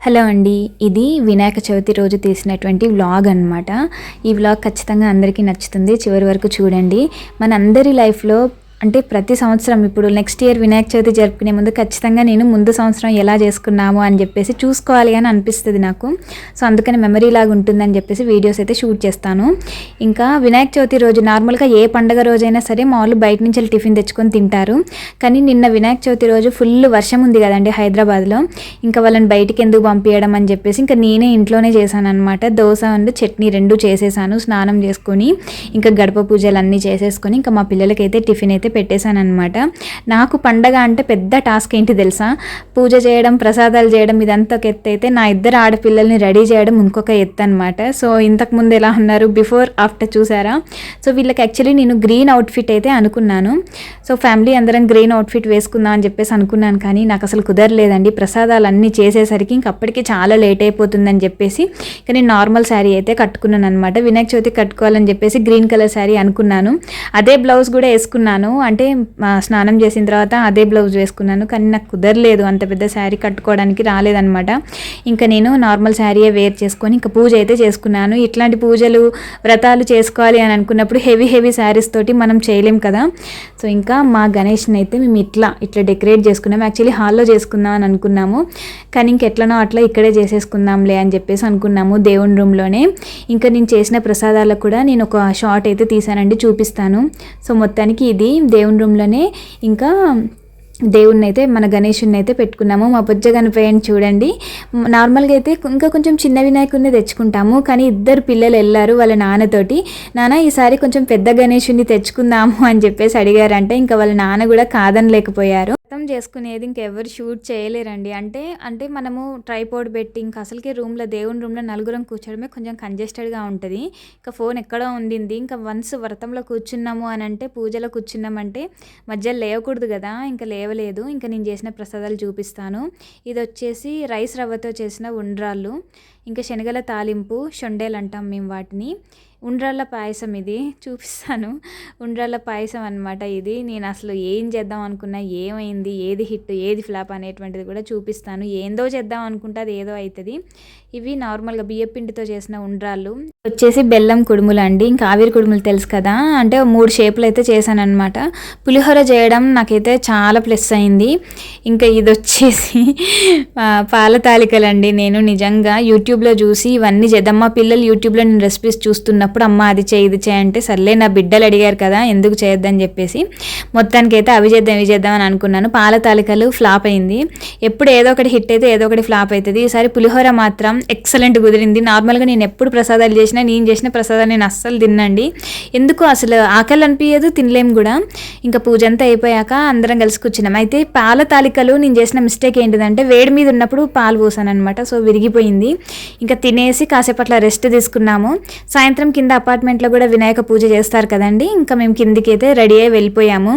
Hello అండి ఇది వినాయక చవితి రోజు తీసినటువంటి వ్లాగ్ అన్నమాట. ఈ వ్లాగ్ ఖచ్చితంగా అందరికీ నచ్చుతుంది చివరి వరకు చూడండి. మన అందరి లైఫ్లో అంటే ప్రతి సంవత్సరం ఇప్పుడు నెక్స్ట్ ఇయర్ వినాయక చవితి జరుపుకునే ముందు ఖచ్చితంగా నేను ముందు సంవత్సరం ఎలా చేసుకున్నాము అని చెప్పేసి చూసుకోవాలి అని అనిపిస్తుంది నాకు. సో అందుకని మెమరీ లాగా ఉంటుందని చెప్పేసి వీడియోస్ అయితే షూట్ చేస్తాను. ఇంకా వినాయక చవితి రోజు నార్మల్గా ఏ పండగ రోజైనా సరే మా వాళ్ళు బయట నుంచి వెళ్ళి టిఫిన్ తెచ్చుకొని తింటారు. కానీ నిన్న వినాయక చవితి రోజు ఫుల్ వర్షం ఉంది కదండి హైదరాబాద్లో. ఇంకా వాళ్ళని బయటికి ఎందుకు పంపించడం అని చెప్పేసి ఇంకా నేనే ఇంట్లోనే చేశాను అనమాట దోశ అండ్ చట్నీ రెండు చేసేసాను స్నానం చేసుకొని ఇంకా గడప పూజలు అన్నీ చేసేసుకొని ఇంకా మా పిల్లలకైతే టిఫిన్ అయితే అయితే అనమాట నాకు పండగ అంటే పెద్ద టాస్క్ ఏంటి తెలుసా? పూజ చేయడం ప్రసాదాలు చేయడం ఇదంతా ఒక ఎత్తు అయితే నా ఇద్దరు ఆడపిల్లల్ని రెడీ చేయడం ఇంకొక ఎత్తు అనమాట సో ఇంతకుముందు ఎలా ఉన్నారు? బిఫోర్ ఆఫ్టర్ చూసారా? సో వీళ్ళకి యాక్చువల్లీ నేను గ్రీన్ అవుట్ఫిట్ అయితే అనుకున్నాను. సో ఫ్యామిలీ అందరం గ్రీన్ అవుట్ఫిట్ వేసుకుందాం అని చెప్పేసి అనుకున్నాను కానీ నాకు అసలు కుదరలేదండి. ప్రసాదాలు అన్నీ చేసేసరికి ఇంక అప్పటికి చాలా లేట్ అయిపోతుందని చెప్పేసి ఇక నేను నార్మల్ శారీ అయితే కట్టుకున్నాను అనమాట వినాయక చవితి కట్టుకోవాలని చెప్పేసి గ్రీన్ కలర్ శారీ అనుకున్నాను. అదే బ్లౌజ్ కూడా వేసుకున్నాను. అంటే స్నానం చేసిన తర్వాత అదే బ్లౌజ్ వేసుకున్నాను. కానీ నాకు కుదరలేదు. అంత పెద్ద శారీ కట్టుకోవడానికి రాలేదనమాట ఇంకా నేను నార్మల్ శారీయే వేర్ చేసుకొని ఇంకా పూజ అయితే చేసుకున్నాను. ఇట్లాంటి పూజలు వ్రతాలు చేసుకోవాలి అని అనుకున్నప్పుడు హెవీ హెవీ శారీస్ తోటి మనం చేయలేం కదా. సో ఇంకా మా గణేష్ని అయితే మేము ఇట్లా ఇట్లా డెకరేట్ చేసుకున్నాము. యాక్చువల్లీ హాల్లో చేసుకుందాం అని అనుకున్నాము. కానీ ఇంకెట్లనో అట్లా ఇక్కడే చేసేసుకుందాంలే అని చెప్పేసి అనుకున్నాము దేవుని రూమ్లోనే. ఇంకా నేను చేసిన ప్రసాదాలకు కూడా నేను ఒక షార్ట్ అయితే తీసానండి చూపిస్తాను. సో మొత్తానికి ఇది దేవుని రూమ్లోనే ఇంకా దేవుణ్ణి అయితే మన గణేషుని అయితే పెట్టుకున్నాము. మా బొజ్జ కనిపోయాను చూడండి. నార్మల్గా అయితే ఇంకా కొంచెం చిన్న వినాయకుడిని తెచ్చుకుంటాము. కానీ ఇద్దరు పిల్లలు వెళ్ళారు వాళ్ళ నాన్నతోటి. నాన్న ఈసారి కొంచెం పెద్ద గణేషుని తెచ్చుకుందాము అని చెప్పేసి అడిగారంటే. ఇంకా వాళ్ళ నాన్న కూడా కాదనలేకపోయారు. లేకపోయారు చేసుకునేది ఇంకెవరు షూట్ చేయలేరండి. అంటే అంటే మనము ట్రైపోర్డ్ పెట్టి ఇంకా అసలుకే రూమ్లో దేవుని రూమ్లో నలుగురం కూర్చోడమే కొంచెం కంజెస్టెడ్గా ఉంటుంది. ఇంకా ఫోన్ ఎక్కడో ఉండింది. ఇంకా వన్స్ వ్రతంలో కూర్చున్నాము అని అంటే పూజలో కూర్చున్నామంటే మధ్యలో లేవకూడదు కదా ఇంకా లేవలేదు. ఇంకా నేను చేసిన ప్రసాదాలు చూపిస్తాను. ఇది వచ్చేసి రైస్ రవ్వతో చేసిన ఉండ్రాళ్ళు. ఇంకా శనగల తాలింపు షొండేలు అంటాం మేము వాటిని. ఉండ్రాళ్ళ పాయసం ఇది చూపిస్తాను. ఉండ్రాళ్ళ పాయసం అనమాట ఇది. నేను అసలు ఏం చేద్దాం అనుకున్నా ఏమైంది ఏది హిట్ ఏది ఫ్లాప్ అనేటువంటిది కూడా చూపిస్తాను. ఏందో చేద్దాం అనుకుంటే అది ఏదో అవుతుంది ఇవి నార్మల్గా బియ్యం పిండితో చేసిన ఉండ్రాళ్ళు. వచ్చేసి బెల్లం కుడుములు అండి. ఇంకా ఆవిరి కుడుములు తెలుసు కదా? అంటే మూడు షేపులు అయితే చేశాను అనమాట పులిహోర చేయడం నాకైతే చాలా ప్లస్ అయింది. ఇంకా ఇది వచ్చేసి పాల తాలికలండి నేను నిజంగా యూట్యూబ్లో చూసి ఇవన్నీ చేద్దాం. మా పిల్లలు యూట్యూబ్లో నేను రెసిపీస్ చూస్తున్నప్పుడు అమ్మ అది చేయి ఇది చేయంటే సర్లే నా బిడ్డలు అడిగారు కదా ఎందుకు చేయొద్దని చెప్పేసి మొత్తానికైతే అవి చేద్దాం ఇవి చేద్దాం అని అనుకున్నాను. పాల తాలికలు ఫ్లాప్ అయింది. ఎప్పుడు ఏదో ఒకటి హిట్ అయితే ఏదో ఒకటి ఫ్లాప్ అవుతుంది ఈసారి పులిహోర మాత్రం ఎక్సలెంట్ కుదిరింది. నార్మల్గా నేను ఎప్పుడు ప్రసాదాలు చేసినా నేను చేసిన ప్రసాదాలు నేను అస్సలు తిన్నండి. ఎందుకు? అసలు ఆకలి అనిపించదు తినలేము కూడా. ఇంకా పూజ అంతా అయిపోయాక అందరం కలిసి కూర్చున్నాం. అయితే పాల తాలికలు నేను చేసిన మిస్టేక్ ఏంటిదంటే వేడి మీద ఉన్నప్పుడు పాలు పోసాను అనమాట సో విరిగిపోయింది. ఇంకా తినేసి కాసేపు అట్లా రెస్ట్ తీసుకున్నాము. సాయంత్రం కింద అపార్ట్మెంట్లో కూడా వినాయక పూజ చేస్తారు కదండి. ఇంకా మేము కిందికి అయితే రెడీ అయ్యి వెళ్ళిపోయాము.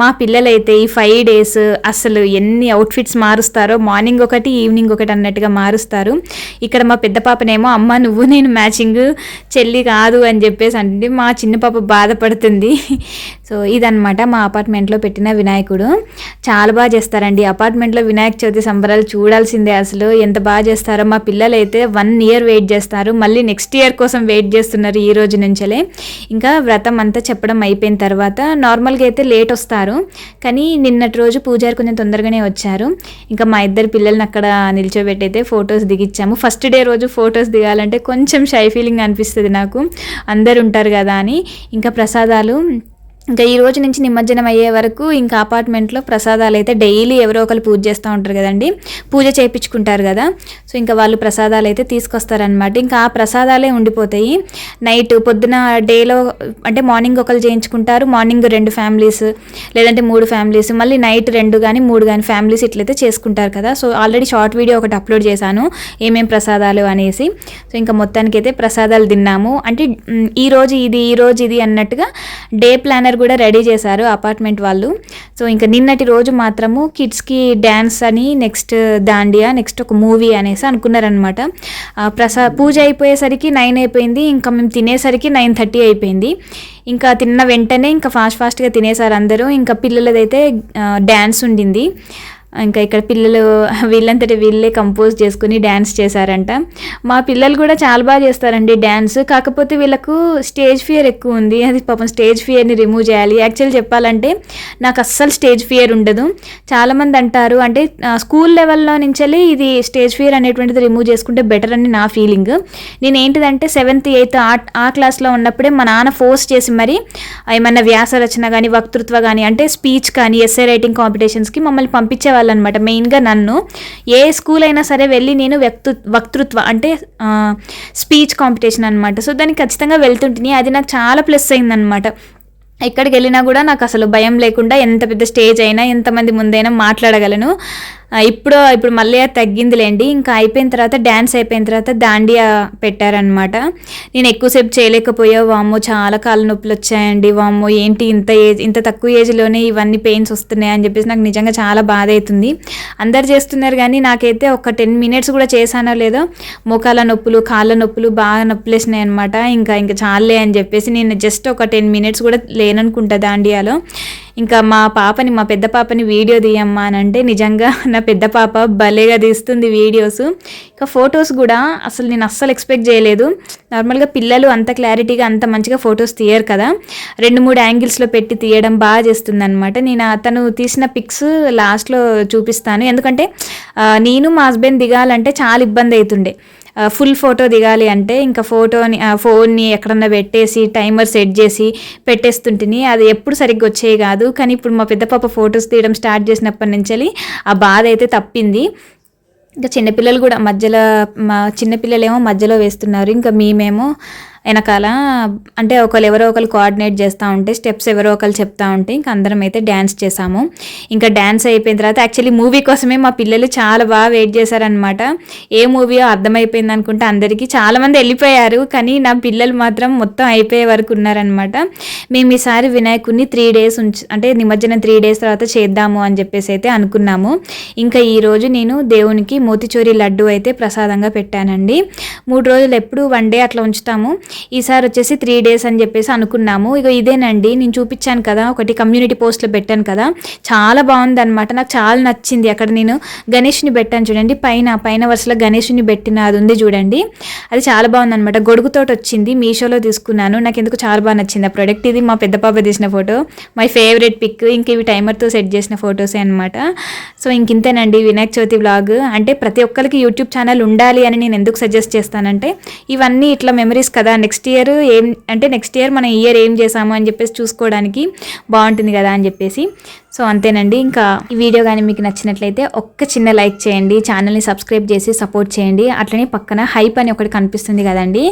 మా పిల్లలైతే ఈ ఫైవ్ డేస్ అసలు ఎన్ని అవుట్ఫిట్స్ మారుస్తారో మార్నింగ్ ఒకటి ఈవినింగ్ ఒకటి అన్నట్టుగా మారుస్తారు. ఇక్కడ మా పెద్ద పాపనేమో అమ్మ నువ్వు నేను మ్యాచింగ్ చెల్లి కాదు అని చెప్పేసి అంటే మా చిన్న పాప బాధపడుతుంది. సో ఇదనమాట మా అపార్ట్మెంట్లో పెట్టిన వినాయకుడు. చాలా బాగా చేస్తారండి. అపార్ట్మెంట్లో వినాయక చవితి సంబరాలు చూడాల్సిందే అసలు. ఎంత బాగా చేస్తారో. మా పిల్లలు అయితే వన్ ఇయర్ వెయిట్ చేస్తారు. మళ్ళీ నెక్స్ట్ ఇయర్ కోసం వెయిట్ చేస్తున్నారు ఈ రోజు నుంచలే. ఇంకా వ్రతం అంతా చెప్పడం అయిపోయిన తర్వాత నార్మల్గా అయితే లేట్ వస్తారు. కానీ నిన్నటి రోజు పూజారి కొంచెం తొందరగానే వచ్చారు. ఇంకా మా ఇద్దరు పిల్లల్ని అక్కడ నిల్చోబెట్టి అయితే ఫొటోస్ దిగిచ్చాము. ఫస్ట్ డే రోజు ఫొటోస్ దిగాలంటే కొంచెం షై ఫీలింగ్ అనిపిస్తుంది నాకు. అందరు ఉంటారు కదా అని. ఇంకా ప్రసాదాలు ఇంకా ఈ రోజు నుంచి నిమజ్జనం అయ్యే వరకు ఇంకా అపార్ట్మెంట్లో ప్రసాదాలు అయితే డైలీ ఎవరో ఒకరు పూజ చేస్తూ ఉంటారు కదండి. పూజ చేయించుకుంటారు కదా. సో ఇంకా వాళ్ళు ప్రసాదాలు అయితే తీసుకొస్తారనమాట ఇంకా ఆ ప్రసాదాలే ఉండిపోతాయి. నైట్ పొద్దున డేలో అంటే మార్నింగ్ ఒకరు చేయించుకుంటారు. మార్నింగ్ రెండు ఫ్యామిలీస్ లేదంటే మూడు ఫ్యామిలీస్ మళ్ళీ నైట్ రెండు కానీ మూడు కానీ ఫ్యామిలీస్ ఇట్లయితే చేసుకుంటారు కదా. సో ఆల్రెడీ షార్ట్ వీడియో ఒకటి అప్లోడ్ చేశాను. ఏమేం ప్రసాదాలు అనేసి. సో ఇంకా మొత్తానికి అయితే ప్రసాదాలు తిన్నాము. అంటే ఈరోజు ఈ రోజు ఇది ఈ రోజు ఇది అన్నట్టుగా డే ప్లానర్ కూడా రెడీ చేశారు అపార్ట్మెంట్ వాళ్ళు. సో ఇంకా నిన్నటి రోజు మాత్రము కిడ్స్కి డ్యాన్స్ అని నెక్స్ట్ దాండియా నెక్స్ట్ ఒక మూవీ అనేసి అనుకున్నారనమాట ప్రసా పూజ అయిపోయేసరికి నైన్ అయిపోయింది ఇంకా మేము తినేసరికి నైన్ థర్టీ అయిపోయింది. ఇంకా తిన్న వెంటనే ఇంకా ఫాస్ట్ ఫాస్ట్గా తినేసారు అందరూ. ఇంకా పిల్లలదైతే డ్యాన్స్ ఉండింది. ఇంకా ఇక్కడ పిల్లలు వీళ్ళంతటి వీళ్ళే కంపోజ్ చేసుకుని డ్యాన్స్ చేశారంట. మా పిల్లలు కూడా చాలా బాగా చేస్తారండి డ్యాన్స్ కాకపోతే వీళ్ళకు స్టేజ్ ఫియర్ ఎక్కువ ఉంది. అది పాపం స్టేజ్ ఫియర్ని రిమూవ్ చేయాలి. యాక్చువల్ చెప్పాలంటే నాకు అస్సలు స్టేజ్ ఫియర్ ఉండదు. చాలామంది అంటారు అంటే స్కూల్ లెవెల్లో నుంచి ఇది స్టేజ్ ఫియర్ అనేటువంటిది రిమూవ్ చేసుకుంటే బెటర్ అని నా ఫీలింగ్ నేను ఏంటిదంటే సెవెంత్ ఎయిత్ ఆ ఆ క్లాస్లో ఉన్నప్పుడే మా నాన్న ఫోర్స్ చేసి మరి ఏమన్నా వ్యాస రచన కానీ వక్తృత్వ కానీ అంటే స్పీచ్ కానీ ఎస్ఏ రైటింగ్ కాంపిటీషన్స్కి మమ్మల్ని పంపించేవాళ్ళు అనమాట మెయిన్గా నన్ను ఏ స్కూల్ అయినా సరే వెళ్ళి నేను వ్యక్తు వక్తృత్వ అంటే స్పీచ్ కాంపిటీషన్ అనమాట సో దానికి ఖచ్చితంగా వెళ్తుంటుంది అది నాకు చాలా ప్లస్ అయిందనమాట ఎక్కడికి వెళ్ళినా కూడా నాకు అసలు భయం లేకుండా ఎంత పెద్ద స్టేజ్ అయినా ఎంతమంది ముందైనా మాట్లాడగలను. ఇప్పుడు ఇప్పుడు మళ్ళీ అది తగ్గిందిలేండి. ఇంకా అయిపోయిన తర్వాత డ్యాన్స్ అయిపోయిన తర్వాత దాండియా పెట్టారనమాట నేను ఎక్కువసేపు చేయలేకపోయా. వామ్మో చాలా కాళ్ళ నొప్పులు వచ్చాయండి వామ్మో ఏంటి ఇంత ఏజ్ ఇంత తక్కువ ఏజ్లోనే ఇవన్నీ పెయిన్స్ వస్తున్నాయి అని చెప్పేసి నాకు నిజంగా చాలా బాధ అవుతుంది అందరు చేస్తున్నారు కానీ నాకైతే ఒక టెన్ మినిట్స్ కూడా చేశానో లేదో మోకాల నొప్పులు కాళ్ళ నొప్పులు బాగా నొప్పులేసినాయి అనమాట ఇంకా ఇంకా చాలే అని చెప్పేసి నేను జస్ట్ ఒక టెన్ మినిట్స్ కూడా లేననుకుంటా దాండియాలో. ఇంకా మా పాపని మా పెద్ద పాపని వీడియో తీయమ్మా అని అంటే నిజంగా నా పెద్ద పాప భలేగా తీస్తుంది వీడియోస్. ఇంకా ఫొటోస్ కూడా అసలు నేను అస్సలు ఎక్స్పెక్ట్ చేయలేదు. నార్మల్గా పిల్లలు అంత క్లారిటీగా అంత మంచిగా ఫొటోస్ తీయరు కదా. రెండు మూడు యాంగిల్స్లో పెట్టి తీయడం బాగా చేస్తుంది అనమాట నేను అతను తీసిన పిక్స్ లాస్ట్లో చూపిస్తాను. ఎందుకంటే నేను మా హస్బెండ్ దిగాలంటే చాలా ఇబ్బంది అవుతుండే. ఫుల్ ఫోటో దిగాలి అంటే ఇంకా ఫోటోని ఫోన్ని ఎక్కడన్నా పెట్టేసి టైమర్ సెట్ చేసి పెట్టేస్తుంటిని అది ఎప్పుడు సరిగ్గా వచ్చేవి కాదు. కానీ ఇప్పుడు మా పెద్ద పాప ఫొటోస్ తీయడం స్టార్ట్ చేసినప్పటి నుంచి ఆ బాధ అయితే తప్పింది. ఇంకా చిన్నపిల్లలు కూడా మధ్యలో మా చిన్నపిల్లలేమో మధ్యలో వేస్తున్నారు. ఇంకా మేమేమో వెనకాల అంటే ఒకరు ఎవరో ఒకరు కోఆర్డినేట్ చేస్తూ ఉంటే స్టెప్స్ ఎవరో ఒకరు చెప్తా ఉంటే ఇంక అందరం అయితే డ్యాన్స్ చేసాము. ఇంకా డ్యాన్స్ అయిపోయిన తర్వాత యాక్చువల్లీ మూవీ కోసమే మా పిల్లలు చాలా బాగా వెయిట్ చేశారనమాట ఏ మూవీయో అర్థమైపోయింది అనుకుంటే అందరికీ చాలామంది వెళ్ళిపోయారు కానీ నా పిల్లలు మాత్రం మొత్తం అయిపోయే వరకు ఉన్నారనమాట మేము ఈసారి వినాయకుడిని త్రీ డేస్ ఉంచి అంటే నిమజ్జనం త్రీ డేస్ తర్వాత చేద్దాము అని చెప్పేసి అయితే అనుకున్నాము. ఇంకా ఈరోజు నేను దేవునికి మోతిచూరి లడ్డు అయితే ప్రసాదంగా పెట్టానండి. మూడు రోజులు ఎప్పుడు వన్ డే అట్లా ఉంచుతాము. ఈసారి వచ్చేసి త్రీ డేస్ అని చెప్పేసి అనుకున్నాము. ఇక ఇదేనండి నేను చూపించాను కదా ఒకటి కమ్యూనిటీ పోస్ట్లో పెట్టాను కదా. చాలా బాగుంది అనమాట నాకు చాలా నచ్చింది. అక్కడ నేను గణేష్ని పెట్టాను చూడండి. పైన పైన వరుసలో గణేష్ని పెట్టిన అది ఉంది చూడండి. అది చాలా బాగుంది అనమాట గొడుగుతోటి వచ్చింది. మీషోలో తీసుకున్నాను. నాకు ఎందుకు చాలా బాగా నచ్చింది. ఆ ప్రొడక్ట్ ఇది మా పెద్ద పాప తీసిన ఫోటో మై ఫేవరెట్ పిక్ ఇంక ఇవి టైమర్తో సెట్ చేసిన ఫొటోసే అనమాట సో ఇంక ఇంతేనండి వినాయక చవితి బ్లాగ్ అంటే ప్రతి ఒక్కరికి యూట్యూబ్ ఛానల్ ఉండాలి అని నేను ఎందుకు సజెస్ట్ చేస్తానంటే ఇవన్నీ ఇట్లా మెమరీస్ కదా నెక్స్ట్ ఇయర్ ఏం అంటే నెక్స్ట్ ఇయర్ మనం ఇయర్ ఏం చేసాము అని చెప్పేసి చూసుకోవడానికి బాగుంటుంది కదా అని చెప్పేసి. సో అంతేనండి. ఇంకా ఈ వీడియో కానీ మీకు నచ్చినట్లయితే ఒక్క చిన్న లైక్ చేయండి ఛానల్ని సబ్స్క్రైబ్ చేసి సపోర్ట్ చేయండి. అట్లనే పక్కన హైప్ అని ఒకటి కనిపిస్తుంది కదండి.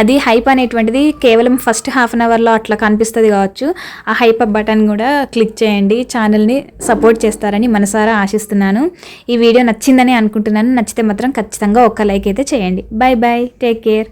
అది హైప్ అనేటువంటిది కేవలం ఫస్ట్ హాఫ్ అన్ అవర్లో అట్లా కనిపిస్తుంది కావచ్చు. ఆ హైప్ బటన్ కూడా క్లిక్ చేయండి. ఛానల్ని సపోర్ట్ చేస్తారని మనసారా ఆశిస్తున్నాను. ఈ వీడియో నచ్చిందని అనుకుంటున్నాను. నచ్చితే మాత్రం ఖచ్చితంగా ఒక్క లైక్ అయితే చేయండి. Bye bye take care.